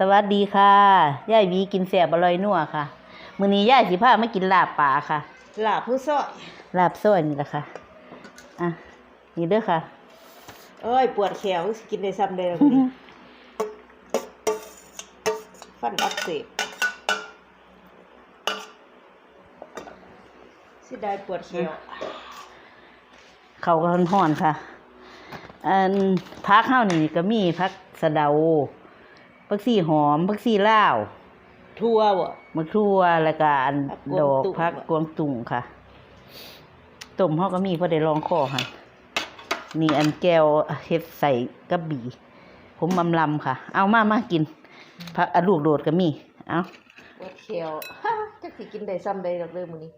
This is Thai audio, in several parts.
สวัสดีค่ะยายหวีกินแสบอร่อยนัวค่ะมื้อนี้ยายสิพามากินลาบปลาค่ะ ลาบผู้ซอยลาบส้นนี่แหละค่ะอะนี่เด้อค่ะ เอ้ย ปวดแขวสิกินได้ซ้ำได้แล้วนี่ฟันอักเสบสิได้ปวดแขวเขาก็ห่อนๆค่ะ อันพักเฮานี่ก็มีพักสะเดา พักซี่หอมพักซี่ลาวทั่วบ่ มะทั่วแล้วก็อันผักกดวางอกตุ้ง พักกวางตุ่งค่ะต้มเฮาก็มีพอได้ลองคอค่ะ นี่อันแก้วเฮ็ดใส่กระบี่ ผมมำลำค่ะ เอามามากินพักอะลูกโดดก็มี เอาปวดแขวจักสิกินได้ซ้ำได้ดอกเด้อมื้อนี้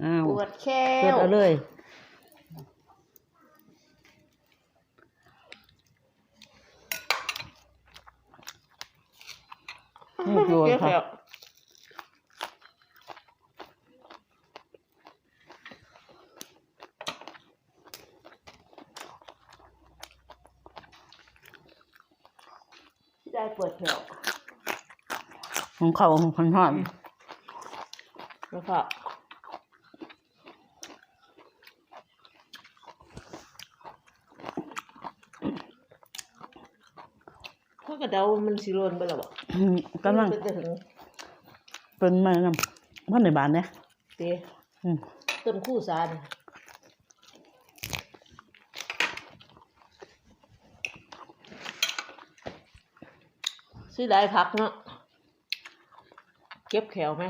เอาปวดแขเฮ็ดวเอาเลย ลูกโดดปวดแขค่ะวสิได้ปวดแขวของเขาของห่อนแล้วก็ข้ากระเดามันสิโรนไปแล้วบ่อืม กำลังมันจะถึงเป็นมานำว่าในบ้านเนี่ยเตะอืมต้นคู่สารซื้อได้พักเนาะเก็บแขวไหม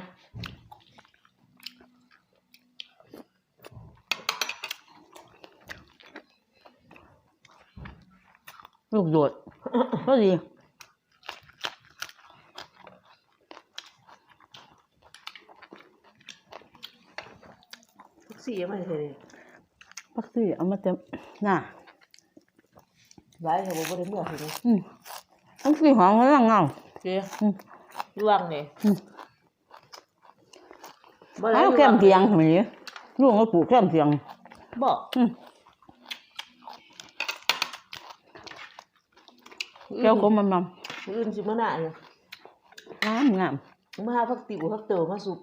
ลูกโดดก็ดี ทุกสี่ไม่ใช่พักซี่เอามาเต็มน่ะร้ายเขาบอกว่าได้เมื่อไหร่อืมพักซี่หอมกำลังเงาเจ๊อืมล่วงเลยอืมบ่ได้เอาแก้มเตียงทำไมเนี่ยลูกก็ปลูกแก้มเตียง บอกอืมแก้วก็มันมันอื่นสิมาหน้าอยู่งามงามมาหาพักติวพักเต๋อมาสุก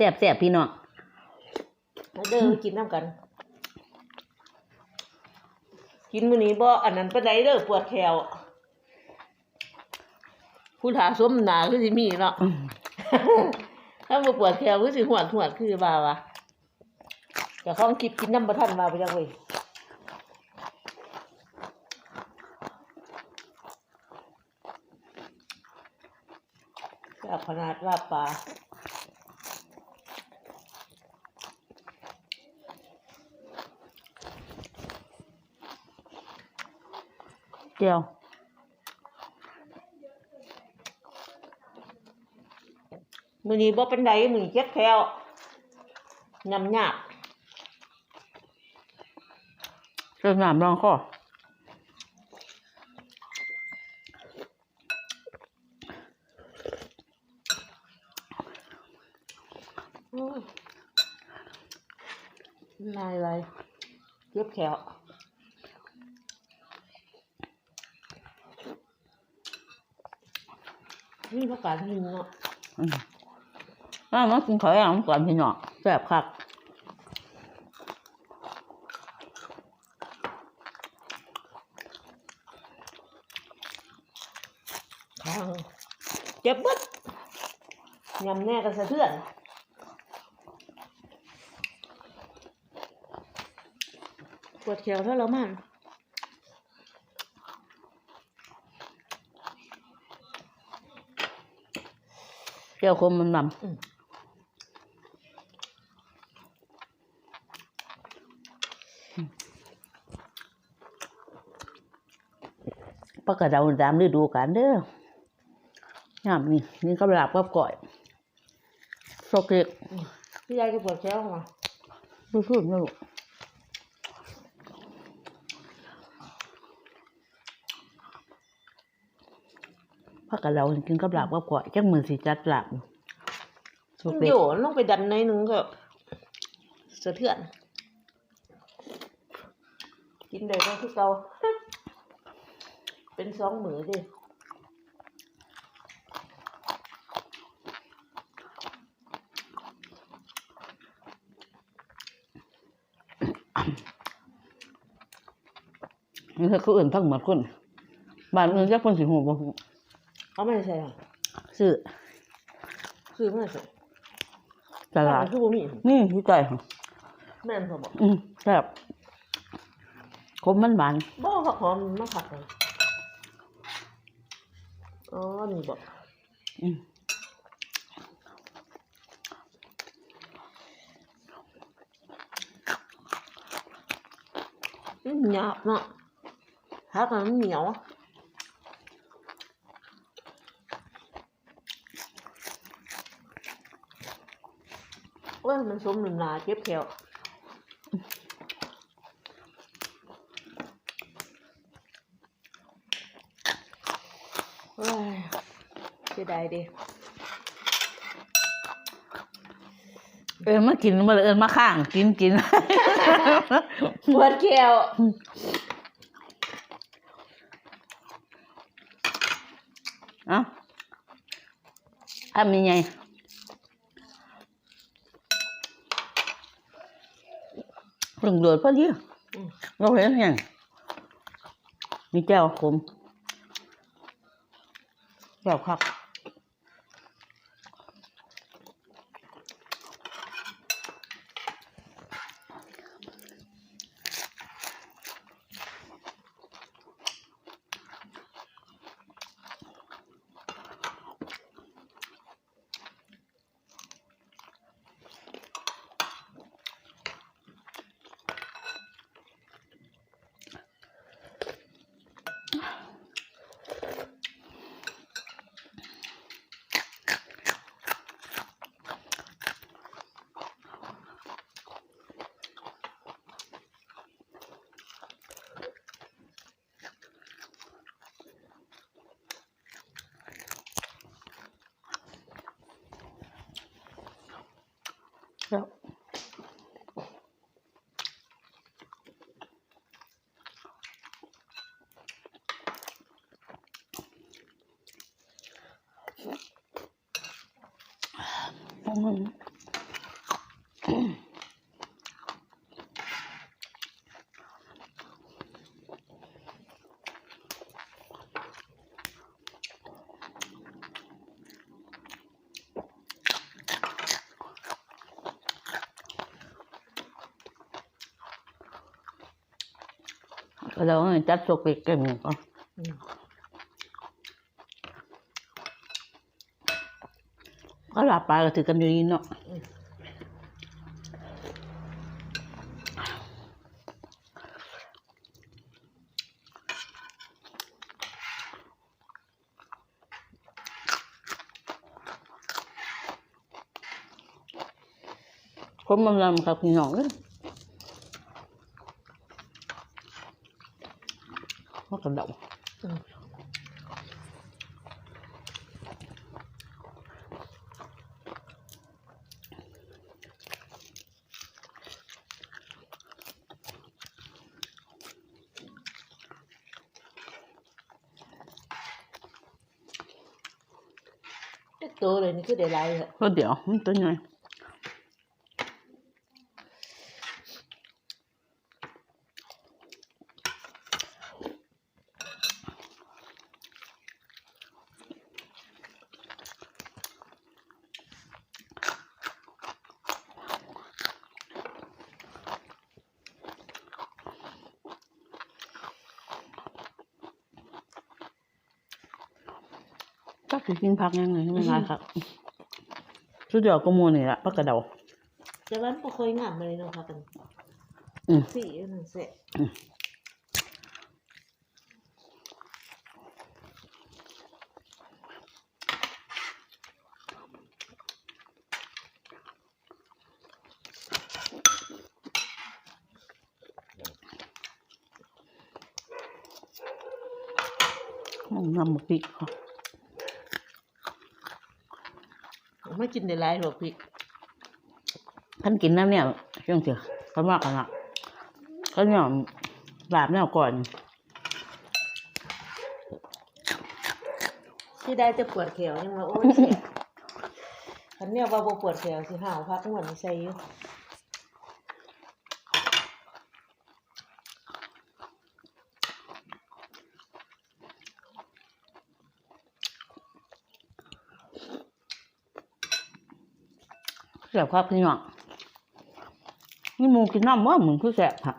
แซ่บแซ่บพี่น้องมาเด้อกินน้ำกัน กินมื้อนี้บ่อันนั้นปานใดเด้อปวดแขวผู้ถาสมหนาคือสิมีเนาะอืมถ้าบ่ปวดแขวคือสิหวดหวดคือบ่าวะแต่ของกิบกินน้ำบ่ทันมาไปจังเว้ยแซ่บขนาดลาบปลา เจียวมื้อนี้บ่เป็นไดมื้อนี้เจ็บแขวยำยากเจียวน้ำรองคอโอ้ยลายลายเจ็บแขว นี่ประกาศหินเนาะอืมอ่ามากินข้าวอย่างก่อนพี่น้องแซ่บคักข้างเจ็บบึดยำแน่กันสะเทือนปวดแขวเท่าแล้วมัน เจียวคมมันมันอืมปลากระเดาตามฤดูกาลเด้อยามนี่นี่ก็ลาบกับก่อยโซกเล็กพี่ยายก็ปวดแขวมาดูสุดนะลูก ปลากระเดากินกับลาบกับก่อยจังมือสิจัดลาบโซกเล็โยกนลงไปดันในอยหนึงก็สะเทือน กินได้ก็คือเก่า เป็นสองมือดินี่คือเขาอื่นทั้งหมดคนบ้านอื่นจักคนสิหูบ่ฮู้ เขาไม่ใช่ค่ะซื้อคือไม่ใช่ตลาดคือบ่มีนี่ที่ไก่แม่นเขาบอกอืมแซ่บขมมันหวานบ่ผักหอมมาผักเลยอ๋อนี่บอกอืมอืมหยาบเนาะผักมันเหนียว อ้ยมันสมน้ำหนาเจ็บแขวโอ้ยเสียดายเดิเอินมากินมาเลยเอินมาข้าง กินกิน ปวดแขวเอ้าทำยังไง เรื่องโดดพอดีอืมเราเห็นยังมีแก้วขมแก้วคัก อืมเราจัดสกไปเก็หลับปลาก็ถือกันอยู่นี่เนาะผมมันลำครับพี่น้องเอ้ยมันกระดอืม เด็กโตเลยนี่คือ ได้ไรเหรอก็เดี๋ยวมันตัวใหญ่ก็คือกินผักยังไงไม่มาครับสุดยอดก็มูนี่ละผักกระเดาแต่วันบ่ค่อยงามเลยเนาะค่ะกันอืมสีอันนั่นเสะน้ำหมกพริกค่ะ ไม่กินได้ไรหรอกพี่ท่านกินน้ำเนี่ยช่วงเสิเขามากกันละเขาเนี่ยลาบเนี่ยก่อน ที่ได้จะปวดแขวยังว่าโอ้ยเสียคันเนี่ยว่าปวดแขวสิหาวพักทั้งวันนี้ใส่อยู่ แสบครับพี่น้องนี่มูกินน้ำว่ามึงคือแสบค่ะ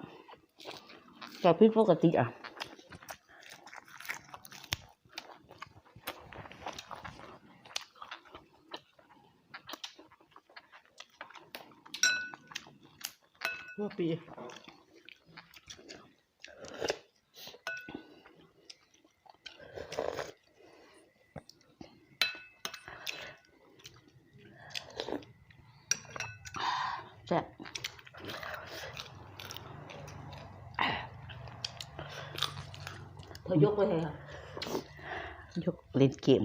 แสบพี่ปกติอะว่าปี แสบ พอยกไปให้ค่ะยกเล่นเกม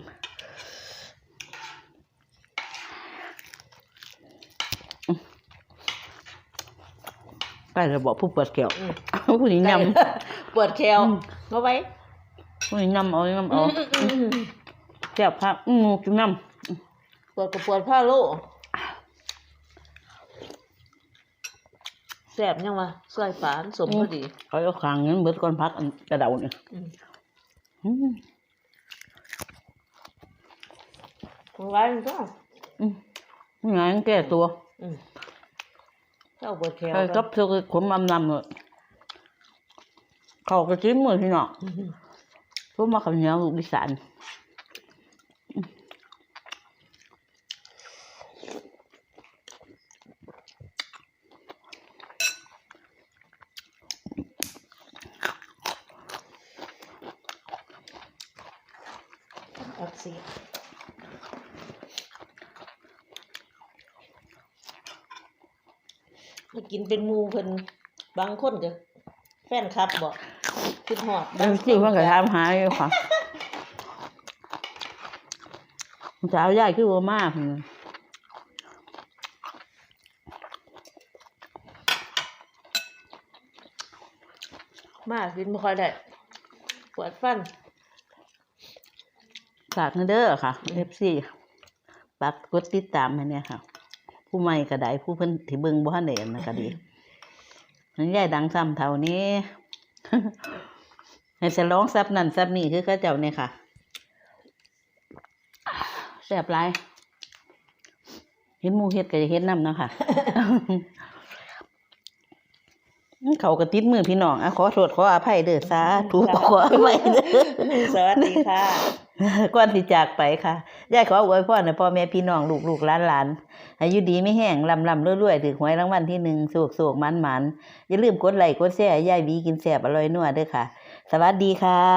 อื้อไปแล้วบอกผู้เปิดแก้วอืมผู้นี้ยปวดแขวเอาไว้ำผู้นี้ยำเอายำเอาแสบครับอื้อหมูกินน้ปวดกับปวดผ้าโล แสบยังวะซอยฝานสมพอดีำเขาเอาขางเงินเบิดก้อนพักอันกระเดาเนี่ยอืมอืมเอาไว้มันก็อืมนี่ไงแก้ตัวอืมเจ้าปวดแขวใครกับเธอขนมำนำเลยเขากระจิ้มมือพี่น้องอืมพวกมาขับเหนียวลูกดิสาน อักเสียมากินเป็นหมูเพิ่นบางคนก็แฟนคลับบอกคิดหอดเรื่องชื่อมันก็ถามหาอยู่ค่ะสาวใหญ่คือว่ามากมากกินไม่ค่อยได้ปวดฟัน ฝากเด้อค่ะเอฟซีปักกดติดตามให้เนี่ยค่ะ ผู้ใหม่ก็ได้ผู้เพิ่นที่เบิ่งบ่ทันได้อันะก็ดีนั่นยายดังซ้ำเท่านี้ให้ฉลองซับนั่นซับนี่คือเขาเจ้าเนี่ยค่ะแซ่บหลายเห็นหมูเฮ็ดก็จะเฮ็ดน้ำนะค่ะเขาก็ติดมือพี่น้องอะขอโทษขออภัยเด้อสาธุขออภัยเด้อสวัสดีค่ะ ก่อนที่จากไปค่ะยายขออวยพรให้พ่อแม่พี่น้องลูกลูกหลานหลานอายุดีไม่แห้งลำลำรวยๆถือหวยรางวัลที่หนึ่งสุกสุกมันมันอย่าลืมกดไลค์กดแชร์ยายวีกินแสบอร่อยนัวเด้อค่ะ สวัสดีค่ะ